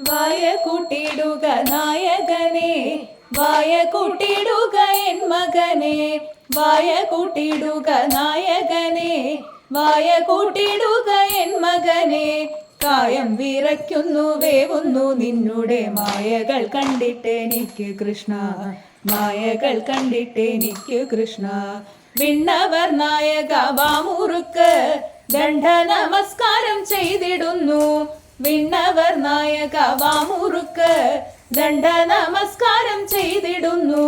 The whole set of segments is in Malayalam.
വായ കൂട്ടിടുക നായകനെ വായ കൂട്ടിടുക എൻ മകനെ വായ കൂട്ടിടുക നായകനെ വായ കൂട്ടിടുക എൻ മകനെ. കായം വിറയ്ക്കുന്നു വേവുന്നു നിന്നുടെ മായകൾ കണ്ടിട്ടെനിക്ക് കൃഷ്ണ. മായകൾ കണ്ടിട്ടെനിക്ക് കൃഷ്ണ. വിണ്ണവർ നായക വാമുറുക്ക് ദണ്ഡ നമസ്കാരം ചെയ്തിടുന്നു. വിണ്ണവർ നായക വാമുറുക്ക് ദണ്ഡ നമസ്കാരം ചെയ്തിടുന്നു.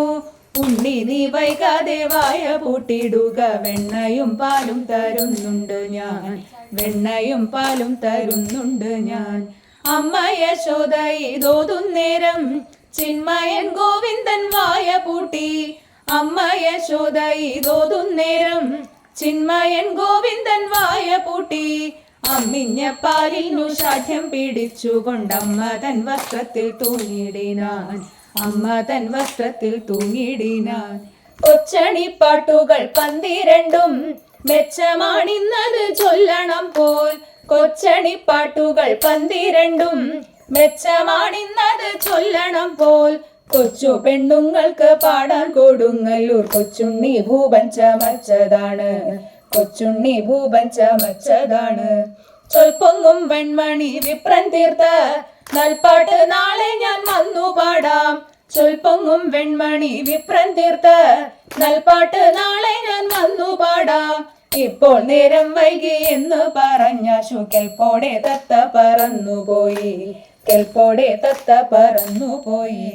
ഉണ്ണി നീ വൈകാതെ വായ പൂട്ടിടുക വെണ്ണയും പാലും തരുന്നുണ്ട് ഞാൻ. വെണ്ണയും പാലും തരുന്നുണ്ട് ഞാൻ. അമ്മ യശോദ ഇതോതുന്നേരം ചിന്മയൻ ഗോവിന്ദൻ വായ പൂട്ടി. അമ്മ യശോദ ഇതോതുന്നേരം ചിന്മയൻ ഗോവിന്ദൻ വായ പൂട്ടി. അമ്മിഞ്ഞ പാലിനു ഷാഠ്യം പിടിച്ചുകൊണ്ടമ്മ തൻ വസ്ത്രത്തിൽ തൂങ്ങിടിനാൻ അമ്മ തൻ വസ്ത്രത്തിൽ തൂങ്ങിടിനാൻ കൊച്ചണിപ്പാട്ടുകൾ പന്തിരണ്ടും മെച്ചമാണിന്നത് ചൊല്ലണം പോൽ. കൊച്ചണി പാട്ടുകൾ പന്തിരണ്ടും മെച്ചമാണിന്നത് ചൊല്ലണം പോൽ. കൊച്ചു പെണ്ണുങ്ങൾക്ക് പാടാൻ കൊടുങ്ങല്ലൂർ കൊച്ചുണ്ണി ഭൂപൻ ചമച്ചതാണ്. കൊച്ചുണ്ണി ഭൂപൻ ചമച്ചതാണ്. ചൊൽപ്പൊങ്ങും വെൺമണി വിപ്രൻ തീർത്ത നൽപാട്ട് നാളെ ഞാൻ വന്നു പാടാം. ചൊൽപ്പൊങ്ങും വെൺമണി വിപ്രൻ തീർത്ത നൽപാട്ട് നാളെ ഞാൻ വന്നു പാടാം. ഇപ്പോൾ നേരം വൈകി എന്ന് പറഞ്ഞ ശു കെൽപ്പോടെ തത്ത പറന്നുപോയി. കെൽപ്പോടെ തത്ത പറന്നുപോയി.